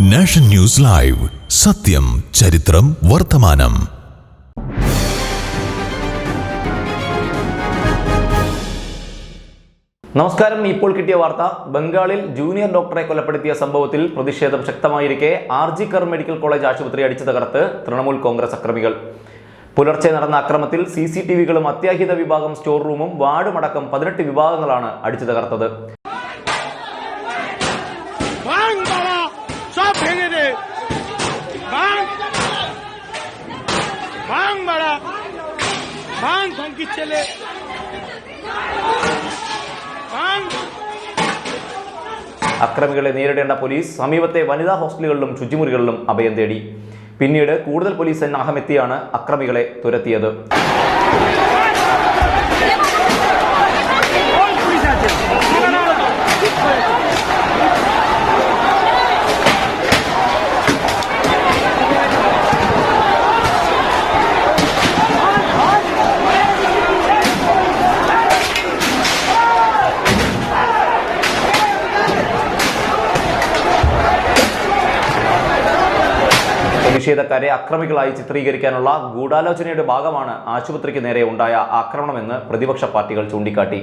Nation news live. സത്യം ചരിത്രം വർത്തമാനം. നമസ്കാരം. ഇപ്പോൾ കിട്ടിയ വാർത്ത ബംഗാളിൽ ജൂനിയർ ഡോക്ടറെ കൊലപ്പെടുത്തിയ സംഭവത്തിൽ പ്രതിഷേധം ശക്തമായിരിക്കെ R G Kar medical college ആശുപത്രി അടിച്ചു തകർത്ത് തൃണമൂൽ കോൺഗ്രസ് അക്രമികൾ. പുലർച്ചെ നടന്ന അക്രമത്തിൽ സി സി ടി വികളും അത്യാഹിത വിഭാഗം സ്റ്റോർ റൂമും വാർഡുമടക്കം പതിനെട്ട് വിഭാഗങ്ങളാണ് അടിച്ചു തകർത്തത് ভাঙ বাড়া ভাঙ ধমকির ছেলে ভাঙ അക്രമികളെ നേരിടേണ്ട പോലീസ് സമീപത്തെ വനിതാ ഹോസ്റ്റലുകളിലും ശുചിമുറികളിലും അഭയം തേടി പിന്നീട് കൂടുതൽ പോലീസ് സന്നാഹം എത്തിയാണ് അക്രമികളെ തുരത്തിയത് പ്രതിഷേധക്കാരെ അക്രമികളായി ചിത്രീകരിക്കാനുള്ള ഗൂഢാലോചനയുടെ ഭാഗമാണ് ആശുപത്രിക്ക് നേരെ ഉണ്ടായ ആക്രമണമെന്ന് പ്രതിപക്ഷ പാർട്ടികൾ ചൂണ്ടിക്കാട്ടി.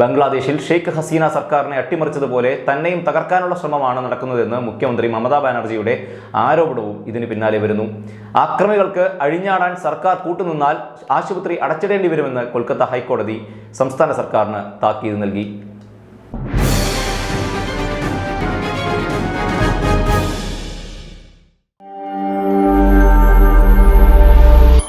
ബംഗ്ലാദേശിൽ ഷെയ്ഖ് ഹസീന സർക്കാരിനെ അട്ടിമറിച്ചതുപോലെ തന്നെയും തകർക്കാനുള്ള ശ്രമമാണ് നടക്കുന്നതെന്ന് മുഖ്യമന്ത്രി മമതാ ബാനർജിയുടെ ആരോപണവും ഇതിന് പിന്നാലെ വരുന്നു. അക്രമികൾക്ക് അഴിഞ്ഞാടാൻ സർക്കാർ കൂട്ടുനിന്നാൽ ആശുപത്രി അടച്ചിടേണ്ടി വരുമെന്ന് കൊൽക്കത്ത ഹൈക്കോടതി സംസ്ഥാന സർക്കാരിന് താക്കീത് നൽകി.